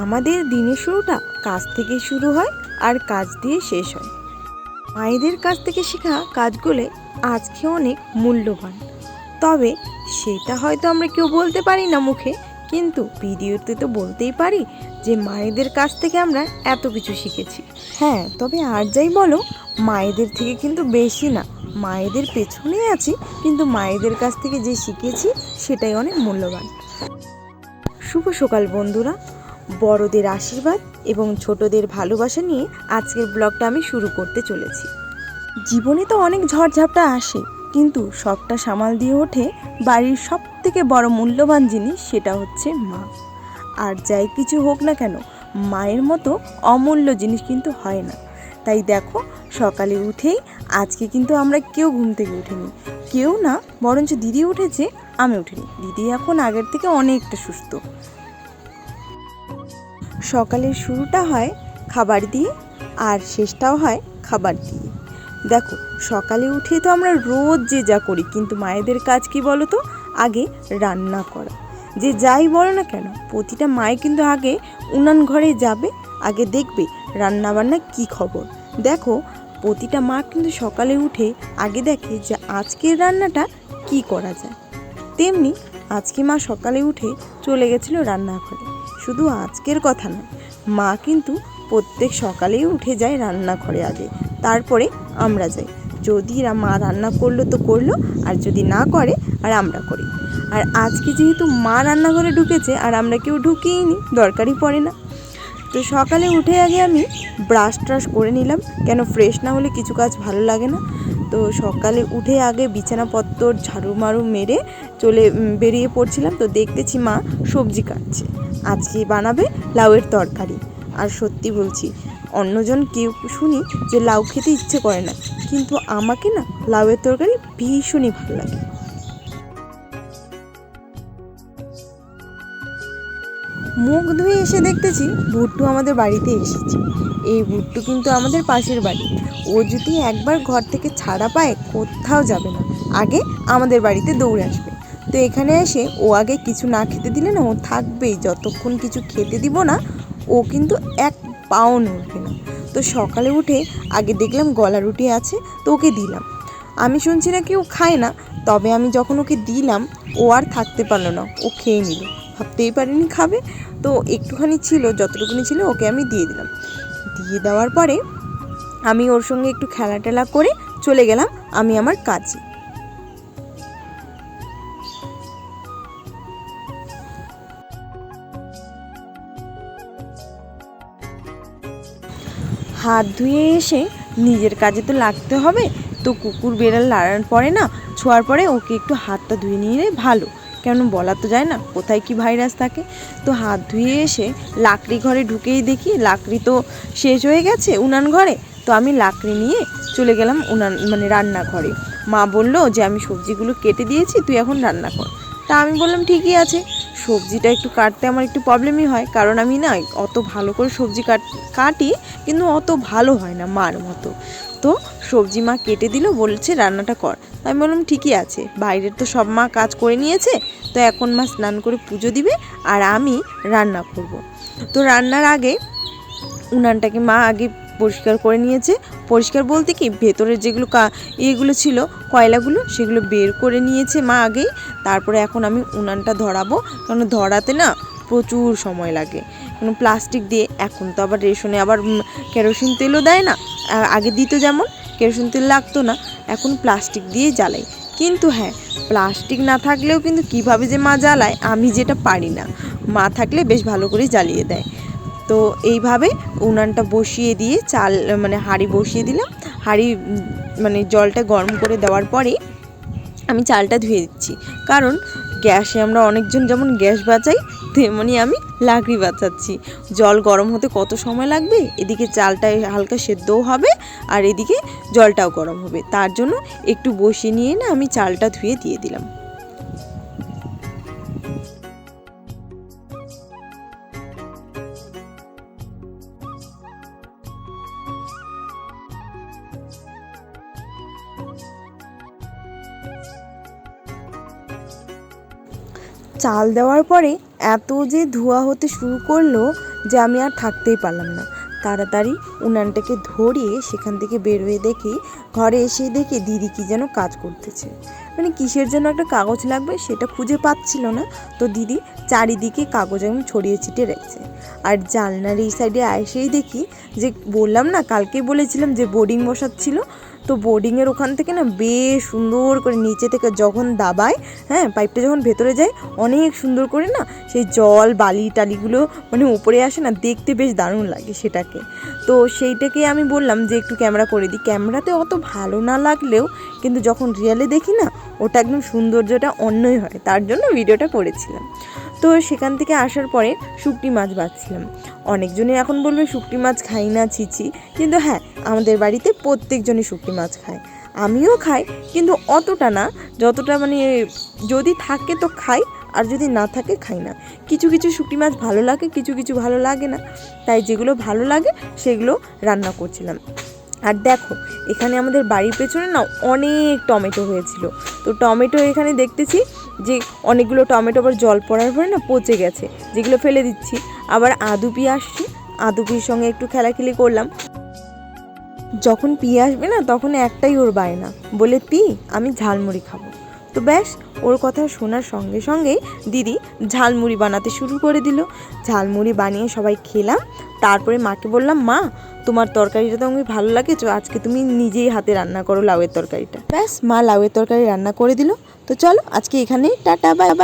আমাদের দিনের শুরুটা কাজ থেকে শুরু হয় আর কাজ দিয়ে শেষ হয়। মায়েদের কাছ থেকে শেখা কাজগুলো আজকে অনেক মূল্যবান। তবে সেটা হয়তো আমরা কেউ বলতে পারি না মুখে, কিন্তু ভিডিওতে তো বলতেই পারি যে মায়েদের কাছ থেকে আমরা এত কিছু শিখেছি। হ্যাঁ তবে আর যাই বলো, মায়েদের থেকে কিন্তু বেশি না। মায়েদের পেছনেই আছি, কিন্তু মায়েদের কাছ থেকে যে শিখেছি সেটাই অনেক মূল্যবান। শুভ সকাল বন্ধুরা। বড়দের আশীর্বাদ এবং ছোটদের ভালোবাসা নিয়ে আজকের ব্লগটা আমি শুরু করতে চলেছি। জীবনে তো অনেক ঝড়ঝাপটা আসে, কিন্তু সবটা সামাল দিয়ে ওঠে বাড়ির সব থেকে বড় মূল্যবান জিনিস সেটা হচ্ছে মা। আর যাই কিছু হোক না কেন, মায়ের মতো অমূল্য জিনিস কিন্তু হয় না। তাই দেখো, সকালে উঠেই আজকে কিন্তু আমরা কেউ ঘুম থেকে উঠিনি। কেউ না, বরঞ্চ দিদি উঠেছে, আমি উঠিনি। দিদি এখন আগের থেকে অনেকটা সুস্থ। সকালের শুরুটা হয় খাবার দিয়ে আর শেষটাও হয় খাবার দিয়ে। দেখো, সকালে উঠে তো আমরা রোজ যে যা করি, কিন্তু মায়েদের কাজ কি বলো তো? আগে রান্না করা। যে যাই বলো না কেন, প্রতিটা মায়ে কিন্তু আগে উনান ঘরে যাবে, আগে দেখবে রান্না বান্না কি খবর। দেখো, প্রতিটা মা কিন্তু সকালে উঠে আগে দেখে যে আজকের রান্নাটা কি করা যায়। তেমনি আজকে মা সকালে উঠে চলে গেছিল রান্নাঘরে। শুধু আজকের কথা নয়, মা কিন্তু প্রত্যেক সকালেই উঠে যায় রান্নাঘরে আগে, তারপরে আমরা যাই। যদি মা রান্না করল তো করল, আর যদি না করে, আর আমরা করি। আর আজকে যেহেতু মা রান্নাঘরে ঢুকেছে, আর আমরা কেউ ঢুকিয়েই দরকারই পড়ে না। তো সকালে উঠে আগে আমি ব্রাশ ট্রাশ করে নিলাম, কেন ফ্রেশ না হলে কিছু কাজ ভালো লাগে না। তো সকালে উঠে আগে বিছানাপত্র ঝাড়ু মারু মেরে চলে বেরিয়ে পড়ছিলাম। তো দেখতেছি মা সবজি কাটছে। আজকে বানাবে লাউয়ের তরকারি। আর সত্যি বলছি, অন্যজন কেউ শুনি যে লাউ খেতে ইচ্ছে করে না। কিন্তু আমাকে না লাউয়ের তরকারি ভীষণই ভালো লাগে। মুখ ধুয়ে এসে দেখতেছি ভুট্টু আমাদের বাড়িতে এসেছে। এই ভুট্টু কিন্তু আমাদের পাশের বাড়ি। ও যদি একবার ঘর থেকে ছাড়া পায়, কোথাও যাবে না। আগে আমাদের বাড়িতে দৌড়ে আসবে। তো এখানে এসে ও আগে কিছু না খেতে দিলে না, ও থাকবেই। যতক্ষণ কিছু খেতে দিব না, ও কিন্তু এক পাও নড়বে না। তো সকালে উঠে আগে দেখলাম গলা রুটি আছে, তো ওকে দিলাম। আমি শুনছি না কেউ খায় না, তবে আমি যখন ওকে দিলাম, ও আর থাকতে পারল না। ও খেয়ে নিল। ভাবতেই পারিনি খাবে। তো একটুখানি ছিল, যতটুকুনি ছিল ওকে আমি দিয়ে দিলাম। দিয়ে দেওয়ার পরে আমি ওর সঙ্গে একটু খেলা টেলা করে চলে গেলাম আমি আমার কাজে। হাত ধুয়ে এসে নিজের কাজে তো লাগতে হবে, তো কুকুর বেড়াল লাড়ার পরে না, ছোঁয়ার পরে ওকে একটু হাতটা ধুয়ে নিলে ভালো। কেন বলা তো যায় না? কোথায় কি ভাইরাস থাকে? তো হাত ধুয়ে এসে লাকড়ি ঘরে ঢুকেই দেখি লাকড়ি তো শেষ হয়ে গেছে উনান ঘরে। তো আমি লাকড়ি নিয়ে চলে গেলাম উনান মানে রান্নাঘরে। মা বলল যে, আমি সবজিগুলো কেটে দিয়েছি, তুই এখন রান্না কর। তা আমি বললাম, ঠিকই আছে। সবজিটা একটু কাটতে আমার একটু প্রবলেমই হয়, কারণ আমি না অত ভালো করে সবজি কাট, কাটি, কিন্তু অত ভালো হয় না মার মতো। তো সবজি মা কেটে দিল, বলছে, রান্নাটা কর। আমি বললাম, ঠিকই আছে, বাইরের তো সব মা কাজ করে নিয়েছে, তো এখন মা স্নান করে পুজো দিবে আর আমি রান্না করব। তো রান্নার আগে উনানটাকে মা আগে পরিষ্কার করে নিয়েছে। পরিষ্কার বলতে কি, ভেতরের যেগুলো কা, ইয়েগুলো ছিল, কয়লাগুলো, সেগুলো বের করে নিয়েছে মা আগেই। তারপরে এখন আমি উনানটা ধরাবো, কারণ ধরাতে না প্রচুর সময় লাগে। কারণ প্লাস্টিক দিয়ে, এখন তো আবার রেশনে আবার কেরোসিন তেলও দেয় না। আগে দিত যেমন, কেরোসিন তেল লাগতো না। এখন প্লাস্টিক দিয়ে জ্বালাই। কিন্তু হ্যাঁ প্লাস্টিক না থাকলেও কিন্তু কীভাবে যে মা জ্বালায়, আমি যেটা পারি না। মা থাকলে বেশ ভালো করে জ্বালিয়ে দেয়। তো এইভাবে উনানটা বসিয়ে দিয়ে চাল মানে হাঁড়ি বসিয়ে দিলাম। হাঁড়ি মানে জলটা গরম করে দেওয়ার পরে আমি চালটা ধুয়ে দিচ্ছি। কারণ গ্যাসে আমরা অনেকজন যেমন গ্যাস বাঁচাই তেমনি আমি লাকড়ি বাঁচাচ্ছি। জল গরম হতে কত সময় লাগবে? এদিকে চালটা হালকা সেদ্ধও হবে আর এদিকে জলটাও গরম হবে। তার জন্য একটু বসিয়ে নিয়ে না আমি চালটা ধুয়ে দিয়ে দিলাম। চাল দেওয়ার পরে এত যে ধোয়া হতে শুরু করল যে আমি আর থাকতেই পারলাম না। তাড়াতাড়ি উনানটাকে ধরিয়ে সেখান থেকে বেরোয় দেখি, ঘরে এসে দেখি দিদি কি যেন কাজ করতেছে। মানে কিসের জন্য একটা কাগজ লাগবে সেটা খুঁজে পাচ্ছিল না। তো দিদি চারিদিকে কাগজ এবং ছড়িয়ে ছিটিয়ে রেখেছে। আর জানলার এই সাইডে এসেই দেখি যে বললাম না কালকে বলেছিলাম যে বোর্ডিং বসাচ্ছিল। তো বোর্ডিংয়ের ওখান থেকে না বেশ সুন্দর করে নিচে থেকে যখন দাবায় হ্যাঁ পাইপটা যখন ভেতরে যায়, অনেক সুন্দর করে না সেই জল, বালি, টালিগুলো মানে উপরে আসে না, দেখতে বেশ দারুণ লাগে সেটাকে। তো সেইটাকে আমি বললাম যে একটু ক্যামেরা করে দিই। ক্যামেরাতে অত ভালো না লাগলেও কিন্তু যখন রিয়ালে দেখি না, ওটা একদম সৌন্দর্যটা অন্যই হয়। তার জন্য ভিডিওটা করেছিলাম তো সেখান থেকে আসার পরে শুকটি মাছ বাছছিলাম অনেকজনই এখন বলবে শুকটি মাছ খাই না ছিছি কিন্তু হ্যাঁ আমাদের বাড়িতে প্রত্যেকজনই শুকটি মাছ খায়। আমিও খাই, কিন্তু অতটা না। যতটা মানে যদি থাকে তো খাই, আর যদি না থাকে খাই না। কিছু কিছু শুকটি মাছ ভালো লাগে, কিছু কিছু ভালো লাগে না। তাই যেগুলো ভালো লাগে, সেগুলো রান্না করছিলাম। আর দেখো, এখানে আমাদের বাড়ির পেছনে না অনেক টমেটো হয়েছিল। তো টমেটো এখানে দেখতেছি যে অনেকগুলো টমেটো আবার জল পড়ার পরে না পচে গেছে, যেগুলো ফেলে দিচ্ছি। আবার আদুপি আসছে আদুপির সঙ্গে একটু খেলাখেলি করলাম। যখন পি আসবে না, তখন একটাই ওর বায়না, বলে পি আমি ঝালমুড়ি খাব। তো ব্যাস, ওর কথা শোনার সঙ্গে সঙ্গেই দিদি ঝালমুড়ি বানাতে শুরু করে দিল। ঝালমুড়ি বানিয়ে সবাই খেলাম। তারপরে মাকে বললাম, মা তোমার তরকারিটা তো আমি ভালো লাগে তো আজকে তুমি নিজেই হাতে রান্না করো লাউয়ের তরকারিটা। ব্যাস, মা লাউয়ের তরকারি রান্না করে দিল। তো চলো, আজকে এখানেই, টাটা, বাই বাই।